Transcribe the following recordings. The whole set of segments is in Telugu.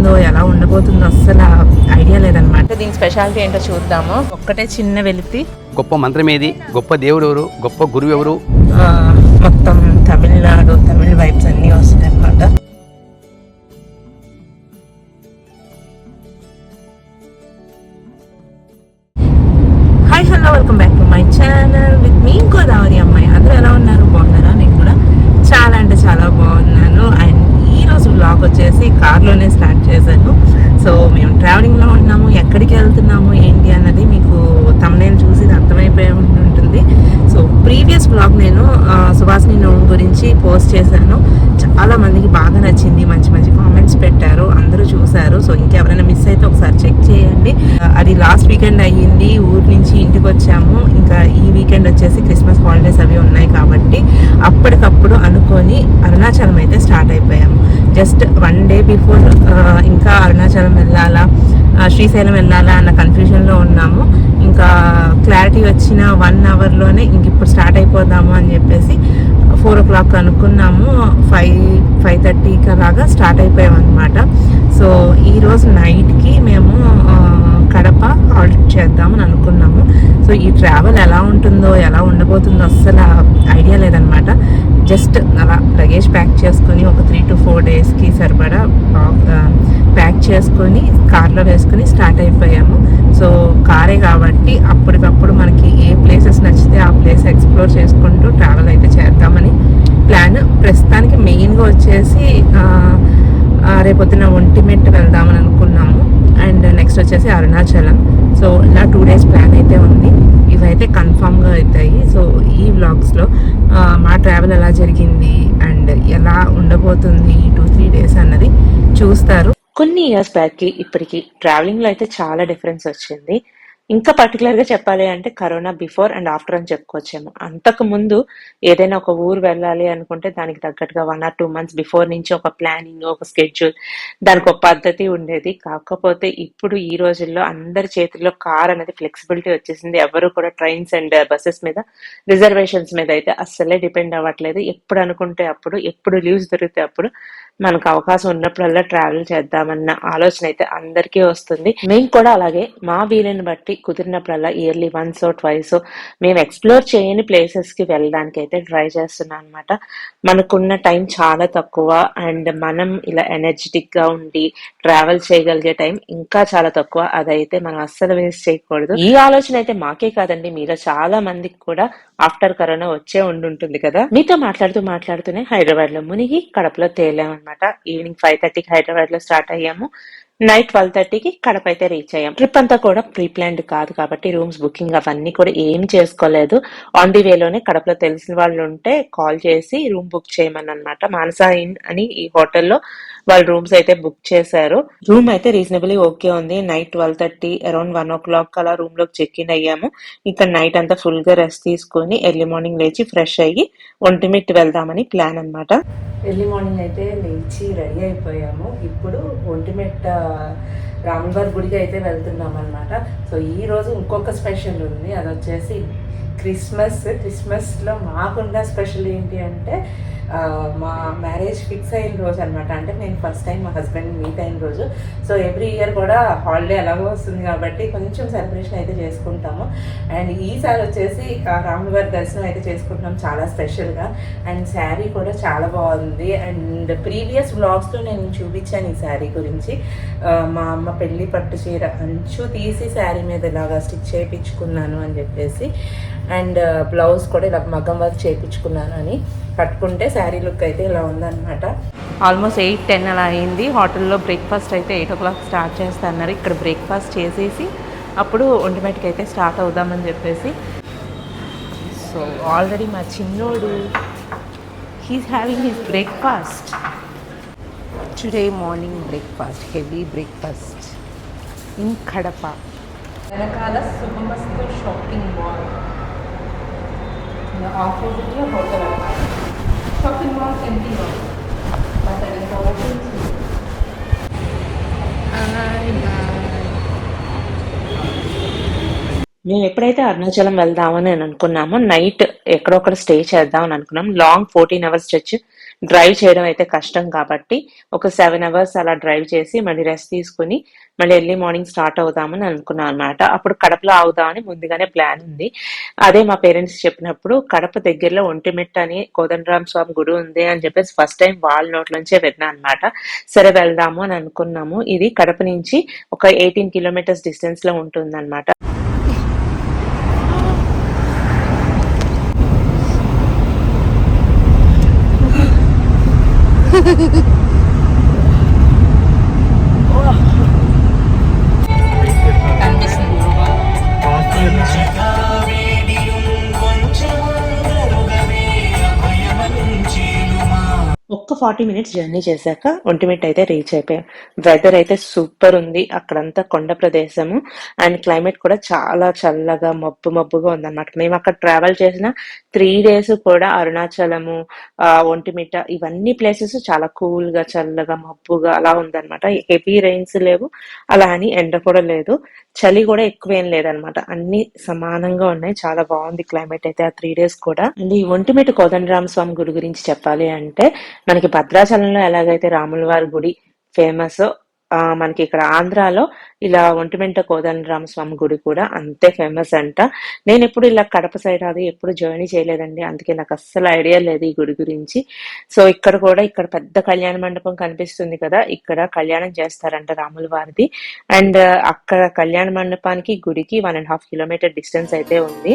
ఉంటుందో ఎలా ఉండబోతుందో అస్సలు ఐడియా లేదనమాట దీని స్పెషాలిటీ ఏంటో చూద్దాము. ఒక్కటే చిన్న వెలితి. గొప్ప మంత్రమేది గొప్ప దేవుడు ఎవరు గొప్ప గురువు ఎవరు మొత్తం తమిళనాడు తమిళ వైబ్స్ అన్నీ వస్తాయి అన్నమాట చేసి కార్లోనే స్టార్ట్ చేశాను. సో మేము ట్రావెలింగ్లో ఉన్నాము ఎక్కడికి వెళ్తున్నాము ఏంటి అన్నది మీకు తమనేలు చూసి ఇది అర్థమైపోయి ఉంటుంది. సో ప్రీవియస్ బ్లాగ్ నేను ఆ, సువాసిని గురించి పోస్ట్ చేశాను. చాలా మందికి బాగా నచ్చింది మంచి మంచి కామెంట్స్ పెట్టారు అందరూ చూశారు. సో ఇంకెవరైనా మిస్ అయితే ఒకసారి చెక్ చేయండి. అది లాస్ట్ వీకెండ్ అయ్యింది ఊరు నుంచి ఇంటికి వచ్చాము. ఇంకా ఈ వీకెండ్ వచ్చేసి క్రిస్మస్ హాలిడేస్ అవి ఉన్నాయి కాబట్టి అప్పటికప్పుడు అనుకొని అరుణాచలం అయితే స్టార్ట్ అయిపోయాము. జస్ట్ వన్ డే బిఫోర్ ఇంకా అరుణాచలం వెళ్ళాలా శ్రీశైలం వెళ్ళాలా అన్న కన్ఫ్యూజన్లో ఉన్నాము. ఇంకా క్లారిటీ వచ్చిన వన్ అవర్లోనే ఇంక ఇప్పుడు స్టార్ట్ అయిపోదాము అని చెప్పేసి ఫోర్ ఓ క్లాక్ అనుకున్నాము ఫైవ్ ఫైవ్ థర్టీకి అలాగా స్టార్ట్ అయిపోయాం అనమాట సో ఈరోజు నైట్కి మేము కడప హాల్ట్ చేద్దామని అనుకున్నాము. సో ఈ ట్రావెల్ ఎలా ఉంటుందో ఎలా ఉండబోతుందో అస్సలు ఐడియా లేదనమాట జస్ట్ అలా లగేజ్ ప్యాక్ చేసుకొని ఒక త్రీ టు ఫోర్ డేస్కి సరిపడా ప్యాక్ చేసుకొని కార్లో వేసుకొని స్టార్ట్ అయిపోయాము. సో కారే కాబట్టి అప్పటికప్పుడు మనకి ఏ ప్లేసెస్ నచ్చితే ఆ ప్లేస్ ఎక్స్ప్లోర్ చేసుకుంటూ ట్రావెల్ అయితే చేద్దామని ప్లాన్ ప్రస్తుతానికి మెయిన్గా వచ్చేసి రేపొద్దున ఒంటిమెట్ వెళ్దామని అనుకున్నాము. అండ్ నెక్స్ట్ వచ్చేసి అరుణాచలం సో ఇలా టూ డేస్ ప్లాన్ అయితే ఉంది. ఇవైతే కన్ఫామ్గా అవుతాయి. సో ఈ వ్లాగ్స్లో మా ట్రావెల్ ఎలా జరిగింది అండ్ ఎలా ఉండబోతుంది టూ త్రీ డేస్ అన్నది చూస్తారు. కొన్ని ఇయర్స్ బ్యాక్కి ఇప్పటికి ట్రావెలింగ్లో అయితే చాలా డిఫరెన్స్ వచ్చింది. ఇంకా పర్టికులర్గా చెప్పాలి అంటే కరోనా బిఫోర్ అండ్ ఆఫ్టర్ అని చెప్పుకోవచ్చేమో. అంతకు ముందు ఏదైనా ఒక ఊరు వెళ్ళాలి అనుకుంటే దానికి తగ్గట్టుగా one or two months before నుంచి ఒక ప్లానింగ్ ఒక స్కెడ్యూల్ దానికి ఒక పద్ధతి ఉండేది. కాకపోతే ఇప్పుడు ఈ రోజుల్లో అందరి చేతుల్లో కార్ అనేది ఫ్లెక్సిబిలిటీ వచ్చేసింది. ఎవరు కూడా ట్రైన్స్ అండ్ బస్సెస్ మీద రిజర్వేషన్స్ మీద అయితే అస్సలే డిపెండ్ అవ్వట్లేదు. ఎప్పుడు అనుకుంటే అప్పుడు ఎప్పుడు లీవ్స్ దొరికితే అప్పుడు మనకు అవకాశం ఉన్నప్పుడల్లా ట్రావెల్ చేద్దామన్న ఆలోచన అయితే అందరికీ వస్తుంది. మేము కూడా అలాగే మా వీలుని బట్టి కుదిరినప్పుడల్లా ఇయర్లీ వన్స్ ట్వైస్ మేము ఎక్స్ప్లోర్ చేయని ప్లేసెస్కి వెళ్ళడానికి అయితే ట్రై చేస్తున్నాం అనమాట మనకున్న టైం చాలా తక్కువ అండ్ మనం ఇలా ఎనర్జెటిక్గా ఉండి ట్రావెల్ చేయగలిగే టైం ఇంకా చాలా తక్కువ. అదైతే మనం అస్సలు వేస్ట్ చేయకూడదు. ఈ ఆలోచన అయితే మాకే కాదండి. మీలో చాలా మందికి కూడా ఆఫ్టర్ కరోనా వచ్చే ఉండుంటుంది కదా. మీతో మాట్లాడుతూ మాట్లాడుతూనే హైదరాబాద్లో మునిగి కడపలో తేలామన్నమాట ఈవినింగ్ ఫైవ్ థర్టీకి హైదరాబాద్లో స్టార్ట్ అయ్యాము. నైట్ ట్వెల్వ్ థర్టీకి కడప అయితే రీచ్ అయ్యాం. ట్రిప్ అంతా కూడా ప్రీ ప్లాన్డ్ కాదు కాబట్టి రూమ్స్ బుకింగ్ అవన్నీ కూడా ఏం చేసుకోలేదు. ఆన్ ది వేలోనే కడపలో తెలిసిన వాళ్ళు ఉంటే కాల్ చేసి రూమ్ బుక్ చేయమని అనమాట మానసా ఇన్ అని ఈ హోటల్లో వాళ్ళు రూమ్స్ అయితే బుక్ చేశారు. రూమ్ అయితే రీజనబుల్లీ ఓకే ఉంది. Night twelve thirty around one o'clock అలా రూమ్లోకి చెక్ ఇన్ అయ్యాము. ఇంకా నైట్ అంతా ఫుల్గా రెస్ట్ తీసుకొని ఎర్లీ మార్నింగ్ లేచి ఫ్రెష్ అయ్యి ఒంటిమిట్ వెళ్దామని ప్లాన్ అన్నమాట. ఎర్లీ మార్నింగ్ అయితే లేచి రెడీ అయిపోయాము. ఇప్పుడు ఒంటిమెట్ట రాములవారి గుడికి అయితే వెళ్తున్నాం అనమాట సో ఈరోజు ఇంకొక స్పెషల్ ఉంది. అది వచ్చేసి క్రిస్మస్ క్రిస్మస్లో మాకున్న స్పెషల్ ఏంటి అంటే మా మ్యారేజ్ ఫిక్స్ అయిన రోజు అనమాట అంటే నేను ఫస్ట్ టైం మా హస్బెండ్ మీట్ అయిన రోజు. సో ఎవ్రీ ఇయర్ కూడా హాలిడే ఎలాగో వస్తుంది కాబట్టి కొంచెం సెలబ్రేషన్ అయితే చేసుకుంటాము. అండ్ ఈసారి వచ్చేసి ఆ రాముల దర్శనం అయితే చేసుకుంటున్నాం చాలా స్పెషల్గా అండ్ శారీ కూడా చాలా బాగుంది. అండ్ ప్రీవియస్ బ్లాగ్స్లో నేను చూపించాను ఈ శారీ గురించి. మా అమ్మ పెళ్ళి పట్టు చీర అంచు తీసి శారీ మీద ఇలాగా స్టిచ్ చేయించుకున్నాను అని చెప్పేసి. అండ్ బ్లౌజ్ కూడా ఇలా మగ్గం వర్క్ చేయించుకున్నాను అని. కట్టుకుంటే శారీ లుక్ అయితే ఇలా ఉందన్నమాట. ఆల్మోస్ట్ ఎయిట్ టెన్ అలా అయింది. హోటల్లో బ్రేక్ఫాస్ట్ అయితే ఎయిట్ ఓ క్లాక్ స్టార్ట్ చేస్తున్నారు. ఇక్కడ బ్రేక్ఫాస్ట్ చేసేసి అప్పుడు ఒంటిమెట్కి అయితే స్టార్ట్ అవుదామని చెప్పేసి. సో ఆల్రెడీ మా చిన్నోడు he's having his breakfast today morning breakfast heavy breakfast in Kadapa వెనకాల Shubhamastu shopping mall opposite hotel shopping mall empty mall but అది ఓపెన్ మేము ఎప్పుడైతే అరుణాచలం వెళ్దామని అని అనుకున్నామో నైట్ ఎక్కడొక్కడ స్టే చేద్దామని అనుకున్నాం. Long fourteen hours church drive చేయడం అయితే కష్టం కాబట్టి ఒక సెవెన్ అవర్స్ అలా డ్రైవ్ చేసి మళ్ళీ రెస్ట్ తీసుకుని మళ్ళీ ఎర్లీ మార్నింగ్ స్టార్ట్ అవుదామని అనుకున్నాను అనమాట అప్పుడు కడపలో అవుదామని ముందుగానే ప్లాన్ ఉంది. అదే మా పేరెంట్స్ చెప్పినప్పుడు కడప దగ్గరలో ఒంటిమిట్ట అని కోదండరామ్ స్వామి గుడి ఉంది అని చెప్పేసి ఫస్ట్ టైం వాళ్ళ నోట్లోంచే విన్నా అనమాట సరే వెళ్దాము అని అనుకున్నాము. ఇది కడప నుంచి ఒక ఎయిటీన్ కిలోమీటర్స్ డిస్టెన్స్లో ఉంటుంది అనమాట フフフフ。ఫార్టీ మినిట్స్ జర్నీ చేశాక ఒంటిమిట్ అయితే రీచ్ అయిపోయాం. వెదర్ అయితే సూపర్ ఉంది. అక్కడంతా కొండ ప్రదేశము. అండ్ క్లైమేట్ కూడా చాలా చల్లగా మబ్బు మబ్బుగా ఉందన్నమాట. మేము అక్కడ ట్రావెల్ చేసిన త్రీ డేస్ కూడా అరుణాచలము ఆ, ఒంటిమిట్ట ఇవన్నీ ప్లేసెస్ చాలా కూల్గా చల్లగా మబ్బుగా అలా ఉందన్నమాట. హెవీ రెయిన్స్ లేవు. అలా అని ఎండ కూడా లేదు. చలి కూడా ఎక్కువ ఏం లేదనమాట. అన్ని సమానంగా ఉన్నాయి. చాలా బాగుంది క్లైమేట్ అయితే ఆ త్రీ డేస్ కూడా. అండ్ ఈ ఒంటిమిటి కోదండరామ స్వామి గుడి గురించి చెప్పాలి అంటే మనకి భద్రాచలంలో ఎలాగైతే రాముల వారి గుడి ఫేమస్ మనకి ఇక్కడ ఆంధ్రాలో ఇలా ఒంటిమెంట కోదండరామ స్వామి గుడి కూడా అంతే ఫేమస్ అంట. నేను ఎప్పుడు ఇలా కడప సైడ్ అది ఎప్పుడు జర్నీ చేయలేదండి. అందుకే నాకు అస్సలు ఐడియా లేదు ఈ గుడి గురించి. సో ఇక్కడ కూడా ఇక్కడ పెద్ద కళ్యాణ మండపం కనిపిస్తుంది కదా ఇక్కడ కళ్యాణం చేస్తారంట రాముల వారిది. అండ్ అక్కడ కళ్యాణ మండపానికి గుడికి one and half kilometre distance అయితే ఉంది.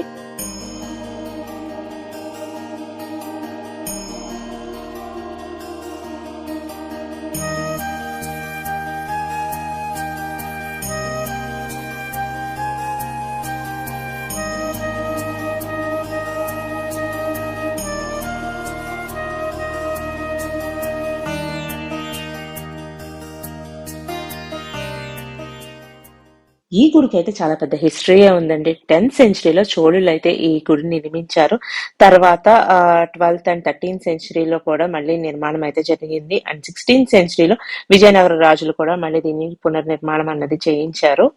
ఈ గుడికి అయితే చాలా పెద్ద హిస్టరీయే ఉందండి. టెన్త్ సెంచరీలో చోళులు అయితే ఈ గుడిని నిర్మించారు. తర్వాత ట్వెల్త్ అండ్ థర్టీన్త్ సెంచరీలో కూడా మళ్ళీ నిర్మాణం అయితే జరిగింది. అండ్ సిక్స్టీన్త్ సెంచరీలో విజయనగర రాజులు కూడా మళ్ళీ దీన్ని పునర్నిర్మాణం అన్నది చేయించారు.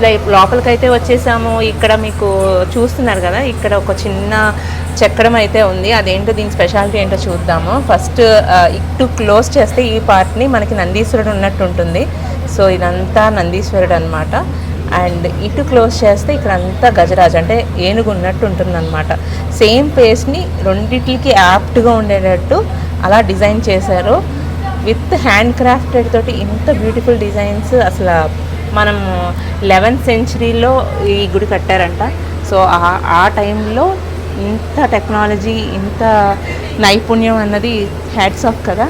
ఇలా లోపలికైతే వచ్చేసాము. ఇక్కడ మీకు చూస్తున్నారు కదా ఇక్కడ ఒక చిన్న చక్రం అయితే ఉంది. అదేంటో దీని స్పెషాలిటీ ఏంటో చూద్దాము. ఫస్ట్ ఇటు క్లోజ్ చేస్తే ఈ పార్ట్ని మనకి నందీశ్వరుడు ఉన్నట్టు ఉంటుంది. సో ఇదంతా నందీశ్వరుడు అనమాట అండ్ ఇటు క్లోజ్ చేస్తే ఇక్కడ అంతా గజరాజ్ అంటే ఏనుగు ఉన్నట్టు ఉంటుంది అనమాట సేమ్ పేస్ని రెండిట్లకి యాప్ట్గా ఉండేటట్టు అలా డిజైన్ చేశారు. విత్ హ్యాండ్ క్రాఫ్టెడ్ తోటి ఇంత బ్యూటిఫుల్ డిజైన్స్ అసలు మనం లెవెన్త్ సెంచరీలో ఈ గుడి కట్టారంట. సో ఆ- ఆ టైంలో ఇంత టెక్నాలజీ ఇంత నైపుణ్యం అన్నది హ్యాట్స్ ఆఫ్ కదా.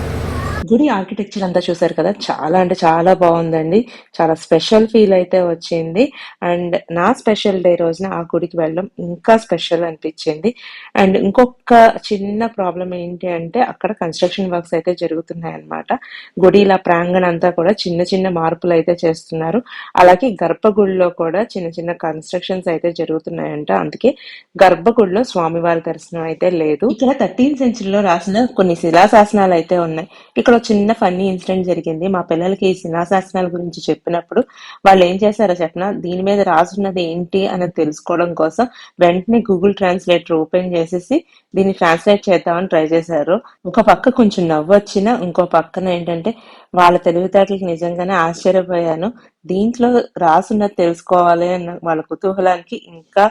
గుడి ఆర్కిటెక్చర్ అంతా చూసారు కదా? చాలా అంటే చాలా బాగుందండి. చాలా స్పెషల్ ఫీల్ అయితే వచ్చింది. అండ్ నా స్పెషల్ డే రోజున ఆ గుడికి వెళ్ళడం ఇంకా స్పెషల్ అనిపించింది. అండ్ ఇంకొక చిన్న ప్రాబ్లం ఏంటి అంటే అక్కడ కన్స్ట్రక్షన్ వర్క్స్ అయితే జరుగుతున్నాయి అన్నమాట గుడి ఇలా ప్రాంగణ అంతా కూడా చిన్న చిన్న మార్పులు అయితే చేస్తున్నారు. అలాగే గర్భగుడిలో కూడా చిన్న చిన్న కన్స్ట్రక్షన్స్ అయితే జరుగుతున్నాయంట. అందుకే గర్భగుడిలో స్వామివారి దర్శనం అయితే లేదు. ఇక్కడ థర్టీన్ సెంచరీలో రాసిన కొన్ని శిలాశాసనాలు అయితే ఉన్నాయి. ఇక్కడ చిన్న ఫన్నీ ఇన్సిడెంట్ జరిగింది. మా పిల్లలకి ఈ శిలాశాసనాల గురించి చెప్పినప్పుడు వాళ్ళు ఏం చేశారో చెప్పిన? దీని మీద రాసున్నది ఏంటి అనేది తెలుసుకోవడం కోసం వెంటనే గూగుల్ ట్రాన్స్లేటర్ ఓపెన్ చేసేసి దీన్ని ట్రాన్స్లేట్ చేద్దామని ట్రై చేశారు. ఒక పక్క కొంచెం నవ్వు వచ్చినా ఇంకో పక్కన ఏంటంటే వాళ్ళ తెలివితేటలకి నిజంగానే ఆశ్చర్యపోయాను. దీంట్లో రాసున్నది తెలుసుకోవాలి అన్న వాళ్ళ కుతూహలానికి ఇంకా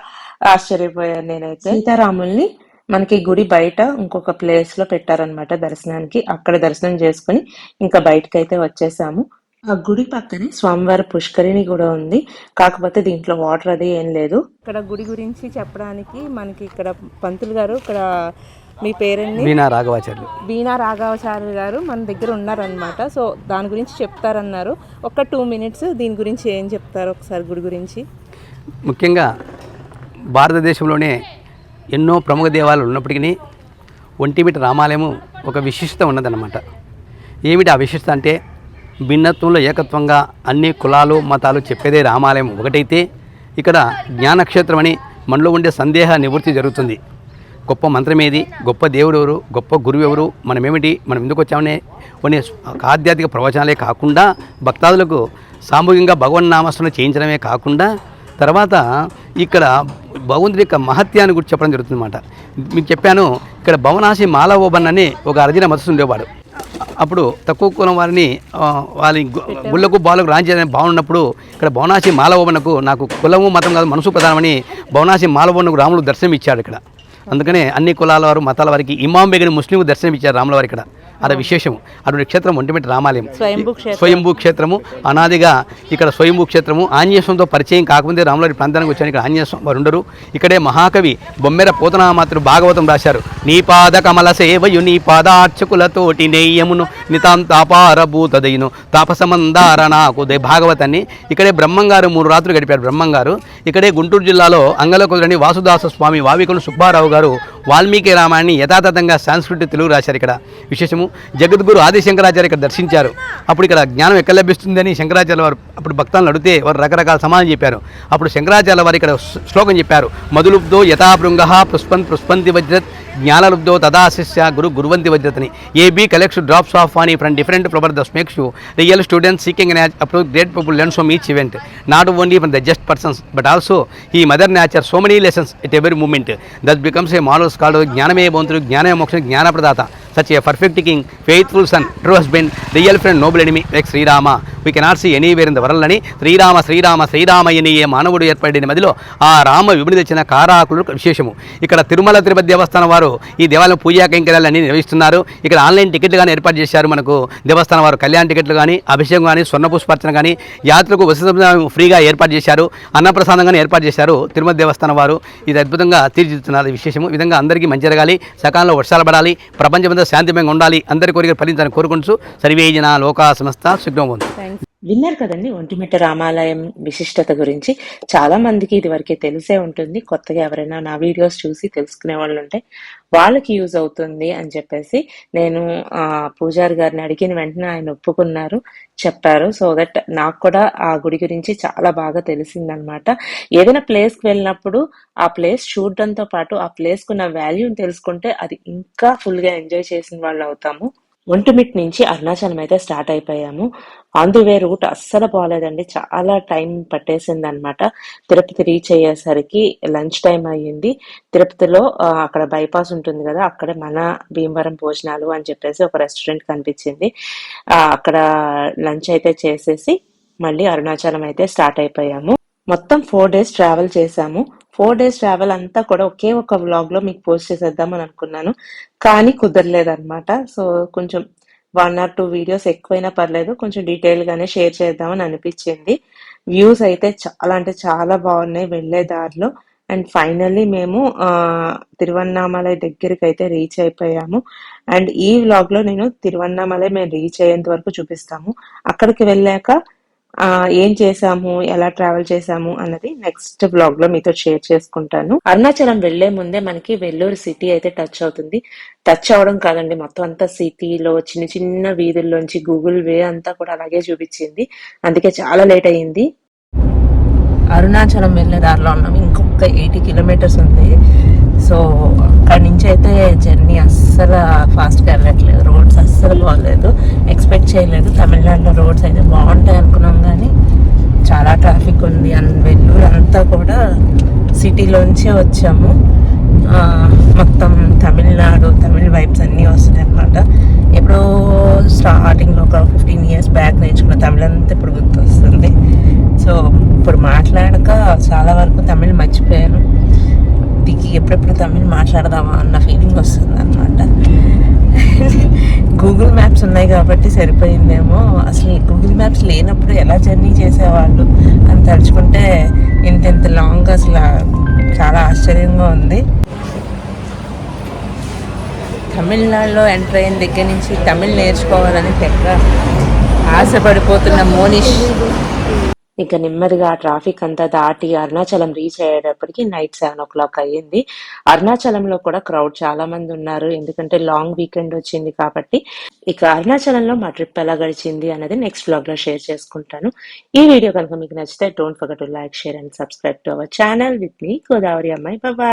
ఆశ్చర్యపోయాను నేనైతే. సీతారాముల్ని మనకి గుడి బయట ఇంకొక ప్లేస్లో పెట్టారనమాట దర్శనానికి. అక్కడ దర్శనం చేసుకుని ఇంకా బయటకు అయితే వచ్చేసాము. ఆ గుడి పక్కనే స్వామివారి పుష్కరిణి కూడా ఉంది. కాకపోతే దీంట్లో వాటర్ అది ఏం లేదు. ఇక్కడ గుడి గురించి చెప్పడానికి మనకి ఇక్కడ పంతులు గారు ఇక్కడ మీ పేరెంట్ని మీనా రాఘవాచార్యులు. బీనా రాఘవాచార్య గారు మన దగ్గర ఉన్నారనమాట సో దాని గురించి చెప్తారన్నారు. ఒక టూ మినిట్స్ దీని గురించి ఏం చెప్తారు ఒకసారి గుడి గురించి? ముఖ్యంగా భారతదేశంలోనే ఎన్నో ప్రముఖ దేవాలయాలు ఉన్నప్పటికీ ఒంటిమిటి రామాలయము ఒక విశిష్టత ఉన్నదన్నమాట. ఏమిటి ఆ విశిష్టత అంటే భిన్నత్వంలో ఏకత్వంగా అన్ని కులాలు మతాలు చెప్పేదే రామాలయం ఒకటైతే ఇక్కడ జ్ఞానక్షేత్రం అని మనలో ఉండే సందేహ నివృత్తి జరుగుతుంది. గొప్ప మంత్రమేది గొప్ప దేవుడు ఎవరు గొప్ప గురువు ఎవరు మనమేమిటి మనం ఎందుకు వచ్చామనే కొన్ని ఆధ్యాత్మిక ప్రవచనాలే కాకుండా భక్తాదులకు సామూహికంగా భగవన్నామస్మరణ చేయించడమే కాకుండా తర్వాత ఇక్కడ భగవంతుడి యొక్క మహత్యాన్ని గురించి చెప్పడం జరుగుతుందన్నమాట. మీకు చెప్పాను ఇక్కడ భవనాశి మాలవోబన్ అని ఒక అర్జున మతస్థు ఉండేవాడు. అప్పుడు తక్కువ కులం వారిని వాళ్ళ గుళ్ళకు బాలకు రాంచేదని బాగున్నప్పుడు ఇక్కడ భవనాశి మాలవోబనకు నాకు కులము మతం కాదు మనసు ప్రధానమని భవనాశి మాలవోబనకు రాముడు దర్శనం ఇచ్చాడు ఇక్కడ. అందుకనే అన్ని కులాల వారు మతాల వారికి ఇమాం బేగని ముస్లింకు దర్శనం ఇచ్చారు రాముల వారు ఇక్కడ. అది విశేషం. అటువంటి క్షేత్రం ఒంటిమిటి రామాలయం. స్వయంభూ క్షేత్రం. స్వయంభూ క్షేత్రము అనాదిగా ఇక్కడ స్వయంభూ క్షేత్రము ఆంజనేయస్వామితో పరిచయం కాకముందే రాములవారి ప్రాంతానికి వచ్చాను ఇక్కడ ఆంజనేయస్వామి వారు ఉండరు ఇక్కడే మహాకవి బొమ్మెర పోతనామాతృ భాగవతం రాశారు. నీ పాద కమల సేవయు నీ పాదార్చకులతోటి నెయ్యమును నితాంతాపారభూతదయును తాపసమందార నాకు భాగవతాన్ని. ఇక్కడే బ్రహ్మంగారు మూడు రాత్రులు గడిపారు. బ్రహ్మంగారు ఇక్కడే గుంటూరు జిల్లాలో అంగలకుదురని వాసుదాస స్వామి వావికులు సుబ్బారావు గారు వాల్మీకి రామాయణాన్ని యథాతథంగా సాంస్కృతిక తెలుగు రాశారు ఇక్కడ. విశేషము జగద్గురు ఆది శంకరాచార్య ఇక్కడ దర్శించారు. అప్పుడు ఇక్కడ జ్ఞానం ఎక్కడ లభిస్తుందని శంకరాచార్య వారు అప్పుడు భక్తులను అడిగితే వారు రకరకాల సమాధానం చెప్పారు. అప్పుడు శంకరాచార్య వారు ఇక్కడ శ్లోకం చెప్పారు. మధులుబ్ధో యథాభృంగ పుష్పన్ పుష్పంతి వజ్రత్ జ్ఞానలుబ్ధో తదాశిష్య గురు గురువంతి వజ్రతని a bee collects drops of అని from different proper thus makes you real students seeking an approach great people learn from each event not only from the just persons but also he mother nature so many lessons at every moment thus becomes a model scholar జ్ఞానమే భవంతుడు జ్ఞానమే మోక్షం జ్ఞానప్రదాత such a perfect king faithful son true husband real friend noble enemy like Srirama we cannot see anywhere in the world అని శ్రీరామ శ్రీరామ శ్రీరామయ్యని ఏ మానవుడు ఏర్పడిన మదిలో ఆ రామ విభిని తెచ్చిన కారాకులు విశేషము. ఇక్కడ తిరుమల తిరుపతి దేవస్థానం వారు ఈ దేవాలయం పూజా కైంకర్యాలన్నీ నిర్వహిస్తున్నారు. ఇక్కడ ఆన్లైన్ టికెట్లు కానీ ఏర్పాటు చేశారు మనకు దేవస్థానం వారు. కళ్యాణ టికెట్లు కానీ అభిషేకం కానీ స్వర్ణపుష్పార్చన కానీ యాత్రకు వసతి ఫ్రీగా ఏర్పాటు చేశారు. అన్నప్రసాదం కానీ ఏర్పాటు చేశారు తిరుమల దేవస్థానం వారు. ఇది అద్భుతంగా తీర్చిదిద్దుతున్నారు విశేషము. విధంగా అందరికీ మంచి జరగాలి. సకాలంలో వర్షాలు పడాలి. ప్రపంచమంతా శాంతిమయంగా ఉండాలి. అందరి కోరిక ఫలించాలని కోరుకుంటూ సర్వేజన లోకా సంస్థ సుగ్నం విన్నారు కదండి ఒంటిమిట్ట రామాలయం విశిష్టత గురించి. చాలా మందికి ఇది వరకే తెలిసే ఉంటుంది. కొత్తగా ఎవరైనా నా వీడియోస్ చూసి తెలుసుకునే వాళ్ళు ఉంటే వాళ్ళకి యూజ్ అవుతుంది అని చెప్పేసి నేను పూజారి గారిని అడిగిన వెంటనే ఆయన ఒప్పుకున్నారు చెప్పారు. సో దట్ నాకు కూడా ఆ గుడి గురించి చాలా బాగా తెలిసిందనమాట. ఏదైనా ప్లేస్కి వెళ్ళినప్పుడు ఆ ప్లేస్ చూడడంతో పాటు ఆ ప్లేస్కున్న వాల్యూని తెలుసుకుంటే అది ఇంకా ఫుల్గా ఎంజాయ్ చేసిన వాళ్ళు అవుతాము. ఒంటిమిట్ నుంచి అరుణాచలం అయితే స్టార్ట్ అయిపోయాము. ఆన్ ది వే రూట్ అస్సలు బాగాలేదండి చాలా టైం పట్టేసింది అనమాట తిరుపతి రీచ్ అయ్యేసరికి లంచ్ టైం అయ్యింది. తిరుపతిలో అక్కడ బైపాస్ ఉంటుంది కదా అక్కడ మన భీమవరం భోజనాలు అని చెప్పేసి ఒక రెస్టారెంట్ కనిపించింది. అక్కడ లంచ్ అయితే చేసేసి మళ్ళీ అరుణాచలం అయితే స్టార్ట్ అయిపోయాము. మొత్తం ఫోర్ డేస్ ట్రావెల్ చేశాము. ఫోర్ డేస్ ట్రావెల్ అంతా కూడా ఒకే ఒక వ్లాగ్లో మీకు పోస్ట్ చేసేద్దాం అని అనుకున్నాను. కానీ కుదరలేదన్నమాట. సో కొంచెం వన్ ఆర్ టూ వీడియోస్ ఎక్కువైనా పర్లేదు. కొంచెం డీటెయిల్ గానే షేర్ చేద్దామని అనిపించింది. వ్యూస్ అయితే చాలా అంటే చాలా బాగున్నాయి వెళ్ళే దారిలో. అండ్ ఫైనల్లీ మేము తిరువన్నామలై దగ్గరికి అయితే రీచ్ అయిపోయాము. అండ్ ఈ వ్లాగ్లో నేను తిరువన్నామలై మేము రీచ్ అయ్యేంత వరకు చూపిస్తాము. అక్కడికి వెళ్ళాక ఏం చేసాము ఎలా ట్రావెల్ చేసాము అన్నది నెక్స్ట్ బ్లాగ్లో మీతో షేర్ చేసుకుంటాను. అరుణాచలం వెళ్ళే ముందే మనకి వెల్లూరు సిటీ అయితే టచ్ అవుతుంది. టచ్ అవడం కాదండి మొత్తం అంతా సిటీలో చిన్న చిన్న వీధుల్లోంచి గూగుల్ వే అంతా కూడా అలాగే చూపించింది. అందుకే చాలా లేట్ అయింది అరుణాచలం వెళ్ళే దారిలో ఉన్నాం. ఇంకొక ఎయిటీ కిలోమీటర్స్ ఉంది. సో అక్కడి నుంచి అయితే జర్నీ అస్సలు ఫాస్ట్గా వెళ్ళట్లేదు. రోడ్స్ అస్సలు బాగలేదు ఎక్స్పెక్ట్ చేయలేదు. తమిళనాడులో రోడ్స్ అయితే బాగుంటాయి అనుకున్నాం కానీ చాలా ట్రాఫిక్ ఉంది. అన్ వెల్లూరు అంతా కూడా సిటీలోంచే వచ్చాము. మొత్తం తమిళనాడు తమిళ్ వైబ్స్ అన్నీ వస్తున్నాయి అనమాట ఎప్పుడో స్టార్టింగ్లో ఒక ఫిఫ్టీన్ ఇయర్స్ బ్యాక్ నేర్చుకున్న తమిళంతా ఇప్పుడు గుర్తొస్తుంది. సో ఇప్పుడు మాట్లాడక చాలా వరకు తమిళ్ మర్చిపోయాను. దిగి ఎప్పుడెప్పుడు తమిళ్ మాట్లాడదామా అన్న ఫీలింగ్ వస్తుంది అనమాట గూగుల్ మ్యాప్స్ ఉన్నాయి కాబట్టి సరిపోయిందేమో. అసలు గూగుల్ మ్యాప్స్ లేనప్పుడు ఎలా జర్నీ చేసేవాళ్ళు అని తలుచుకుంటే ఇంత ఇంత లాంగ్ అసలు చాలా ఆశ్చర్యంగా ఉంది. తమిళనాడులో ఎంటర్ అయిన దగ్గర నుంచి తమిళ్ నేర్చుకోవాలని పెద్ద ఆశపడిపోతున్న మోనిష్ ఇక నెమ్మదిగా ట్రాఫిక్ అంతా దాటి అరుణాచలం రీచ్ అయ్యేటప్పటికి నైట్ సెవెన్ ఓ క్లాక్ అయ్యింది. అరుణాచలంలో కూడా క్రౌడ్ చాలా మంది ఉన్నారు. ఎందుకంటే లాంగ్ వీకెండ్ వచ్చింది కాబట్టి ఇక అరుణాచలంలో మా ట్రిప్ ఎలా గడిచింది అనేది నెక్స్ట్ బ్లాగ్లో షేర్ చేసుకుంటాను. ఈ వీడియో కనుక మీకు నచ్చితే don't forget to like share and subscribe to our channel with me Godavari అమ్మాయి బాబా